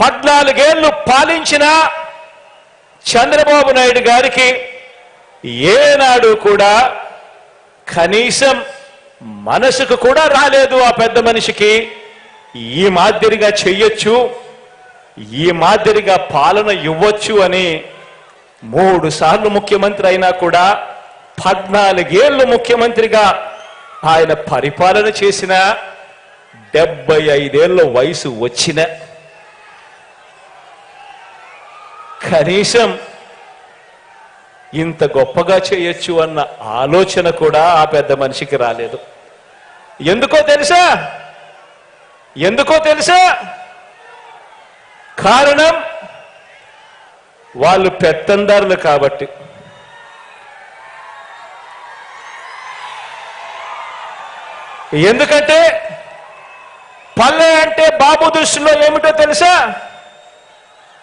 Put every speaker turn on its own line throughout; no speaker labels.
పద్నాలుగేళ్ళు పాలించిన చంద్రబాబు నాయుడు గారికి ఏనాడు కూడా కనీసం మనసుకు కూడా రాలేదు ఆ పెద్ద మనిషికి. ఈ మాదిరిగా చెయ్యొచ్చు ఈ మాదిరిగా పాలన ఇవ్వచ్చు అని మూడు సార్లు ముఖ్యమంత్రి అయినా కూడా పద్నాలుగేళ్ళు ముఖ్యమంత్రిగా ఆయన పరిపాలన చేసిన డెబ్బై ఐదేళ్ళ వయసు వచ్చిన కనీసం ఇంత గొప్పగా చేయొచ్చు అన్న ఆలోచన కూడా ఆ పెద్ద మనిషికి రాలేదు. ఎందుకో తెలుసా? ఎందుకో తెలుసా? కారణం వాళ్ళు పెత్తందారులు కాబట్టి. ఎందుకంటే పల్లె అంటే బాబు దృష్టిలో ఏమిటో తెలుసా?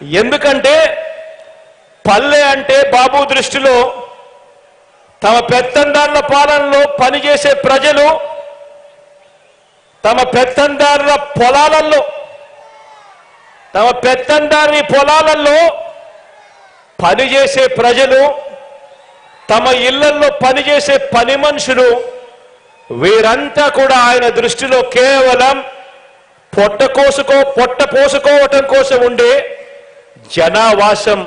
ఎందుకంటే పల్లె అంటే బాబు దృష్టిలో తమ పెత్తందారుల పాలనలో పనిచేసే ప్రజలు తమ పెత్తందారుల పొలాలలో తమ పెత్తందారి పొలాలలో పనిచేసే ప్రజలు తమ ఇళ్ళలో పనిచేసే పని మనుషులు వీరంతా కూడా ఆయన దృష్టిలో కేవలం పొట్ట కోసుకో పొట్ట పోసుకోవటం కోసం ఉండే జనావాసం.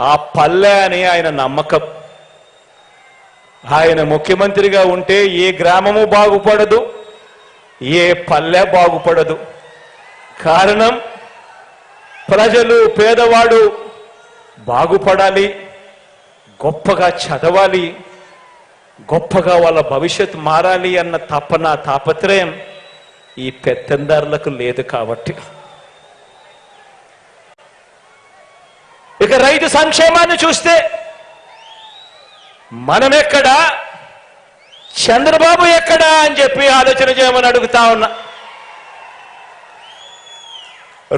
ఆ పల్లె అని ఆయన నమ్మకం. ఆయన ముఖ్యమంత్రిగా ఉంటే ఏ గ్రామము బాగుపడదు ఏ పల్లె బాగుపడదు. కారణం ప్రజలు పేదవాడు బాగుపడాలి గొప్పగా చదవాలి గొప్పగా వాళ్ళ భవిష్యత్ మారాలి అన్న తపన తాపత్రయం ఈ పెత్తందారులకు లేదు కాబట్టి. ఇక రైతు సంక్షేమాన్ని చూస్తే మనం ఎక్కడా చంద్రబాబు ఎక్కడా అని చెప్పి ఆలోచన చేయమని అడుగుతా ఉన్నా.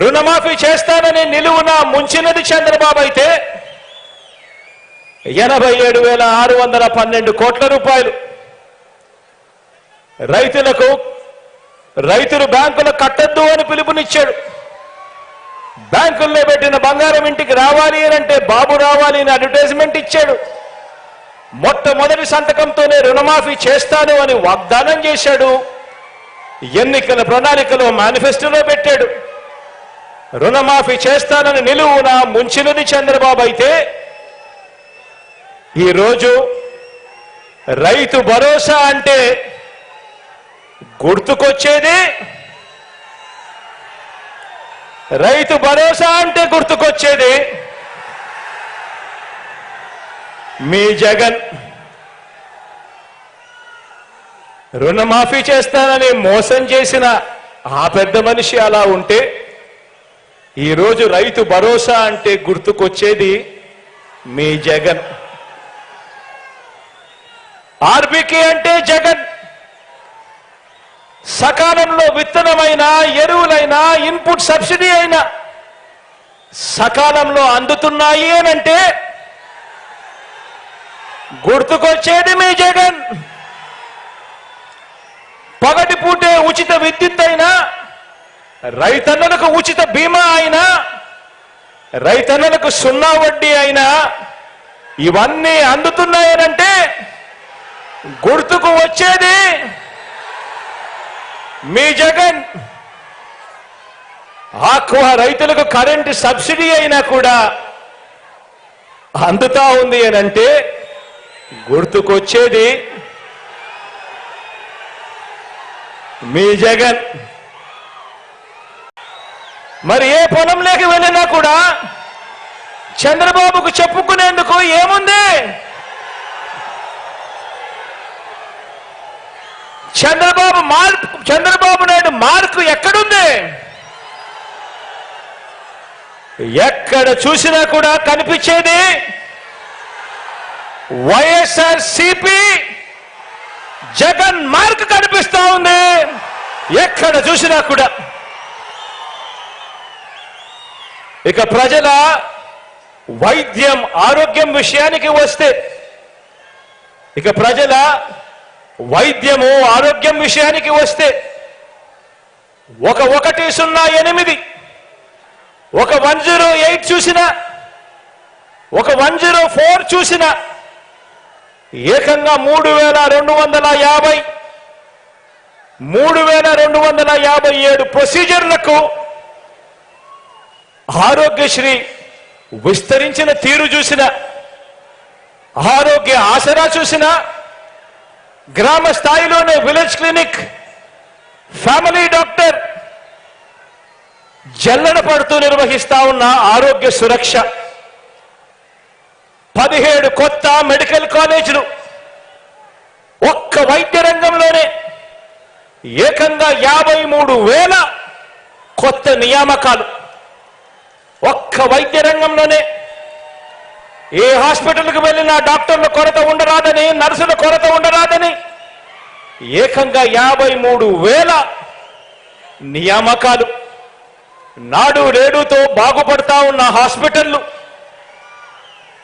రుణమాఫీ చేస్తానని నిలువున ముంచినది చంద్రబాబు అయితే ఎనభై ఏడు వేల ఆరు వందల పన్నెండు కోట్ల రూపాయలు. రైతులకు రైతులు బ్యాంకులు కట్టద్దు అని పిలుపునిచ్చాడు. బ్యాంకుల్లో పెట్టిన బంగారం ఇంటికి రావాలి అంటే బాబు రావాలి అని అడ్వర్టైజ్మెంట్ ఇచ్చాడు. మొట్టమొదటి సంతకంతోనే రుణమాఫీ చేస్తాను అని వాగ్దానం చేశాడు. ఎన్నికల ప్రణాళికలో మేనిఫెస్టోలో పెట్టాడు. రుణమాఫీ చేస్తానని నిలువున ముంచినది చంద్రబాబు అయితే ఈరోజు రైతు భరోసా అంటే గుర్తుకొచ్చేది రైతు భరోసా అంటే గుర్తుకొచ్చేది. మీ జగన్ రుణమాఫీ చేస్తానని మోసం చేసిన ఆ పెద్ద మనిషి అలా ఉంటే ఈరోజు రైతు భరోసా అంటే గుర్తుకొచ్చేది మీ జగన్. ఆర్బికే అంటే జగన్. సకాలంలో విత్తనమైనా ఎరువులైనా ఇన్పుట్ సబ్సిడీ అయినా సకాలంలో అందుతున్నాయి అనంటే గుర్తుకొచ్చేది మీ జగన్. పగటి పూటే ఉచిత విద్యుత్ అయినా రైతన్నలకు ఉచిత బీమా అయినా రైతన్నలకు సున్నా వడ్డీ అయినా ఇవన్నీ అందుతున్నాయనంటే గుర్తుకు వచ్చేది మీ జగన్ ఆక్వా రైతులకు కరెంటు సబ్సిడీ అయినా కూడా అందుతా ఉంది అని అంటే గుర్తుకొచ్చేది మీ జగన్. మరి ఏ పొలంలోకి వెళ్ళినా కూడా చంద్రబాబుకు చెప్పుకునేందుకు ఏముంది? చంద్రబాబు మార్పు చంద్రబాబు నాయుడు మార్కు ఎక్కడుంది? ఎక్కడ చూసినా కూడా కనిపించేది వైఎస్ఆర్ సిపి జగన్ మార్క్ కనిపిస్తా ఉంది. ఎక్కడ చూసినా కూడా. ఇక ప్రజల వైద్యం ఆరోగ్యం విషయానికి వస్తే ఇక ప్రజల వైద్యము ఆరోగ్యం విషయానికి వస్తే ఒక ఒకటి సున్నా ఎనిమిది ఒక వన్ జీరో ఎయిట్ చూసిన ఒక వన్ జీరో ఫోర్ చూసిన ఏకంగా మూడు వేల రెండు వందల యాభై మూడు వేల రెండు వందల యాభై ఏడు ప్రొసీజర్లకు ఆరోగ్యశ్రీ విస్తరించిన తీరు చూసిన ఆరోగ్య ఆసరా చూసినా గ్రామ స్థాయిలోనే విలేజ్ క్లినిక్ ఫ్యామిలీ డాక్టర్ జల్లడ పడుతూ నిర్వహిస్తా ఉన్న ఆరోగ్య సురక్ష. పదిహేడు కొత్త మెడికల్ కాలేజీలు. ఒక్క వైద్య రంగంలోనే ఏకంగా యాభై మూడు వేల కొత్త నియామకాలు. ఒక్క వైద్య రంగంలోనే ఏ హాస్పిటల్కి వెళ్ళినా డాక్టర్ల కొరత ఉండరాదని నర్సుల కొరత ఉండరాదని ఏకంగా యాభై మూడు వేల నియామకాలు నాడు రేడుతో బాగుపడతా ఉన్న హాస్పిటళ్ళు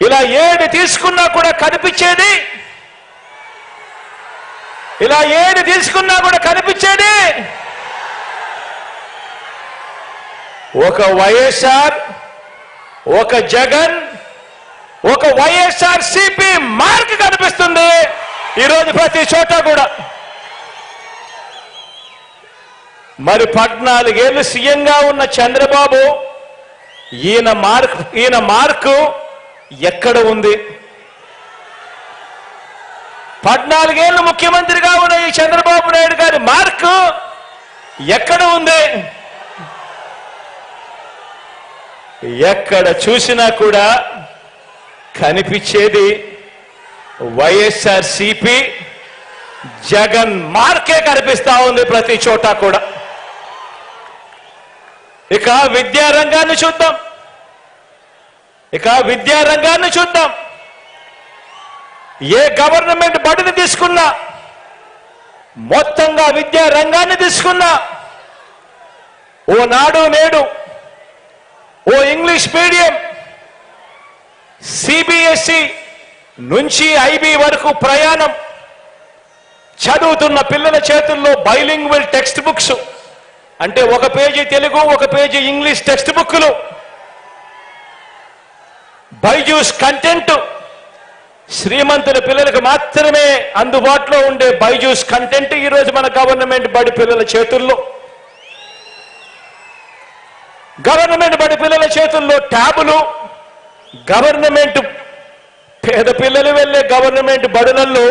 ఇలా ఏది తీసుకున్నా కూడా కనిపించేది ఇలా ఏది తీసుకున్నా కూడా కనిపించేది ఒక వైఎస్ఆర్ ఒక జగన్ ఒక వైఎస్ఆర్ సిపి మార్క్ కనిపిస్తుంది. ఈరోజు ప్రతి చోట కూడా. మరి పద్నాలుగేళ్ళు సీఎంగా ఉన్న చంద్రబాబు ఈయన మార్క్ ఈయన మార్కు ఎక్కడ ఉంది? పద్నాలుగేళ్ళు ముఖ్యమంత్రిగా ఉన్న ఈ చంద్రబాబు నాయుడు గారి మార్కు ఎక్కడ ఉంది? ఎక్కడ చూసినా కూడా కనిపించేది వైఎస్ఆర్ సిపి జగన్ మార్కే కనిపిస్తా ఉంది ప్రతి చోట కూడా. ఇక విద్యారంగాన్ని చూద్దాం. ఇక విద్యారంగాన్ని చూద్దాం. ఏ గవర్నమెంట్ బడిని తీసుకున్నా మొత్తంగా విద్యారంగాన్ని తీసుకున్నా ఓ నాడు నేడు ఓ ఇంగ్లీష్ మీడియం సిబిఎస్ఈ నుంచి ఐబీ వరకు ప్రయాణం. చదువుతున్న పిల్లల చేతుల్లో బైలింగ్వల్ టెక్స్ట్ బుక్స్ అంటే ఒక పేజీ తెలుగు ఒక పేజీ ఇంగ్లీష్ టెక్స్ట్ బుక్లు బైజూస్ కంటెంట్. శ్రీమంతుల పిల్లలకు మాత్రమే అందుబాటులో ఉండే బైజూస్ కంటెంట్ ఈరోజు మన గవర్నమెంట్ బడి పిల్లల చేతుల్లో. గవర్నమెంట్ బడి పిల్లల చేతుల్లో ట్యాబులు. గవర్నమెంట్ పేద పిల్లలు వెళ్ళే గవర్నమెంట్ బడులలో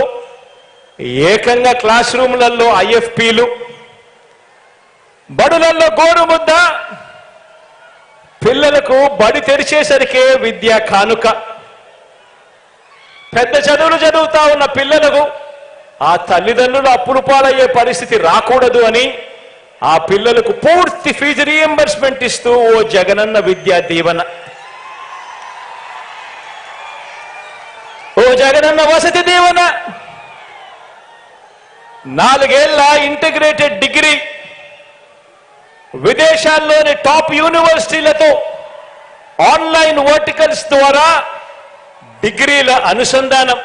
ఏకంగా క్లాస్ రూమ్లలో ఐఎఫ్పీలు బడులలో గోడు ముద్ద పిల్లలకు బడి తెరిచేసరికే విద్యా కానుక. పెద్ద చదువులు చదువుతా ఉన్న పిల్లలకు ఆ తల్లిదండ్రులు అప్పులు పాలయ్యే పరిస్థితి రాకూడదు అని ఆ పిల్లలకు పూర్తి ఫీజు రీఎంబర్స్మెంట్ ఇస్తూ ఓ జగనన్న విద్యా దీవెన ఓ ఉన్న వసతి దీవెన నాలుగేళ్ళ ఇంటిగ్రేటెడ్ డిగ్రీ విదేశాల్లోని టాప్ యూనివర్సిటీలతో ఆన్లైన్ వర్టికల్స్ ద్వారా డిగ్రీల అనుసంధానం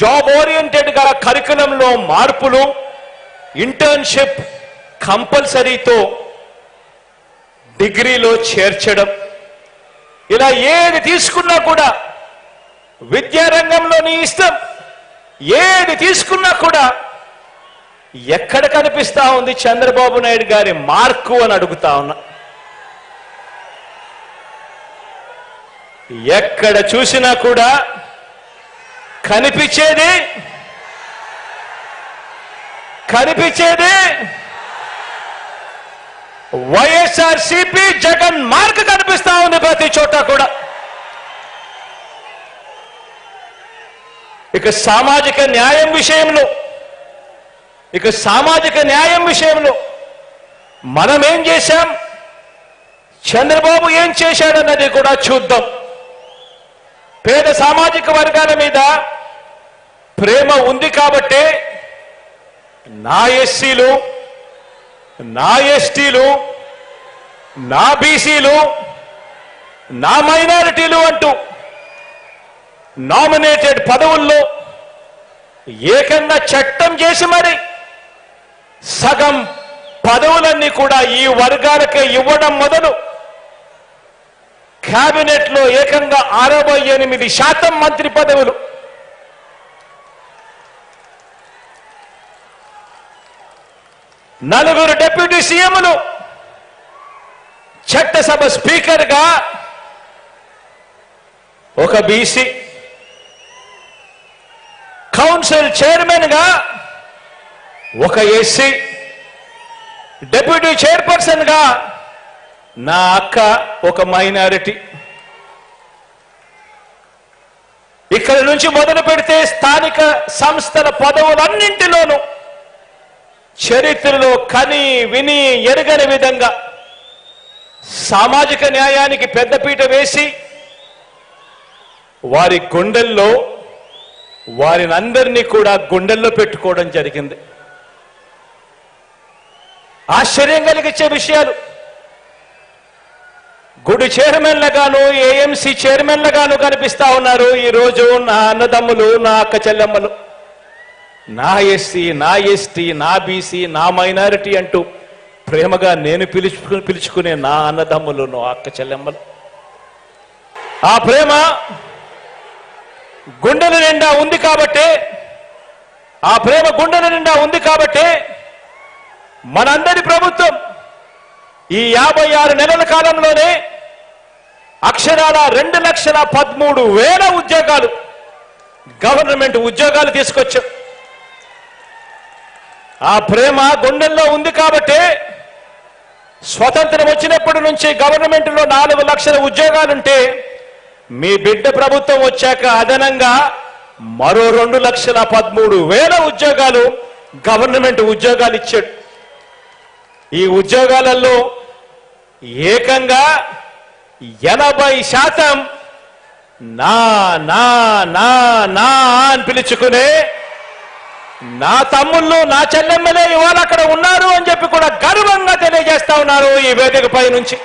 జాబ్ ఓరియంటెడ్గా కరికులంలో మార్పులు ఇంటర్న్షిప్ కంపల్సరీతో డిగ్రీలో చేర్చడం. ఇలా ఏది తీసుకున్నా కూడా విద్యారంగంలో నీ ఇష్టం. ఏది తీసుకున్నా కూడా ఎక్కడ కనిపిస్తా ఉంది చంద్రబాబు నాయుడు గారి మార్కు అని అడుగుతా ఉన్నా. ఎక్కడ చూసినా కూడా కనిపించేది కనిపించేది వైఎస్ఆర్ సిపి జగన్ మార్క్ కనిపిస్తా ఉంది ప్రతి చోట కూడా. ఇక సామాజిక న్యాయం విషయంలో ఇక సామాజిక న్యాయం విషయంలో మనం ఏం చేశాం? చంద్రబాబు ఏం చేశాడన్నది కూడా చూద్దాం. పేద సామాజిక వర్గాల మీద ప్రేమ ఉంది కాబట్టే నా ఎస్సీలు నా ఎస్టీలు నా బీసీలు నా మైనారిటీలు అంటూ నామినేటెడ్ పదవుల్లో ఏకంగా చట్టం చేసి మరి సగం పదవులన్నీ కూడా ఈ వర్గాలకే ఇవ్వడం మొదలు. కేబినెట్లో ఏకంగా అరవై ఎనిమిది శాతం మంత్రి పదవులు. నలుగురు డిప్యూటీ సీఎంలు. చట్టసభ స్పీకర్గా ఒక బీసీ కౌన్సిల్ చైర్మన్గా ఒక ఎస్సీ డెప్యూటీ చైర్పర్సన్గా నా అక్క ఒక మైనారిటీ. ఇక్కడ నుంచి మొదలు పెడితే స్థానిక సంస్థల పదవులన్నింటిలోనూ చరిత్రలో కని విని ఎరగని విధంగా సామాజిక న్యాయానికి పెద్దపీట వేసి వారి గుండెల్లో వారిని అందరినీ కూడా గుండెల్లో పెట్టుకోవడం జరిగింది. ఆశ్చర్యం కలిగించే విషయాలు. గుడి చైర్మన్లుగాను ఏఎంసీ చైర్మన్లుగాను కనిపిస్తా ఉన్నారు. ఈ రోజు నా అన్నదమ్ములు నా అక్క చెల్లెమ్మలు. నా ఎస్సీ నా ఎస్టీ నా బీసీ నా మైనారిటీ అంటూ ప్రేమగా నేను పిలుచుకు పిలుచుకునే నా అన్నదమ్ములు నా అక్క చెల్లెమ్మలు. ఆ ప్రేమ గుండెల నిండా ఉంది కాబట్టే ఆ ప్రేమ గుండెల నిండా ఉంది కాబట్టే మనందరి ప్రభుత్వం ఈ యాభై ఆరు నెలల కాలంలోనే అక్షరాల రెండు లక్షల పదమూడు వేల ఉద్యోగాలు గవర్నమెంట్ ఉద్యోగాలు తీసుకొచ్చాం. ఆ ప్రేమ గుండెల్లో ఉంది కాబట్టే స్వతంత్రం వచ్చినప్పటి నుంచి గవర్నమెంట్లో నాలుగు లక్షల ఉద్యోగాలుంటే మీ బిడ్డ ప్రభుత్వం వచ్చాక అదనంగా మరో రెండు లక్షల పదమూడు వేల ఉద్యోగాలు గవర్నమెంట్ ఉద్యోగాలు ఇచ్చాడు. ఈ ఉద్యోగాలలో ఏకంగా ఎనభై శాతం నా నా నా నా అని పిలుచుకునే నా తమ్ముళ్ళు నా చెల్లెమ్మలే ఇవాళ అక్కడ ఉన్నారు అని చెప్పి కూడా గర్వంగా తెలియజేస్తా ఉన్నారు ఈ వేదికపై నుంచి.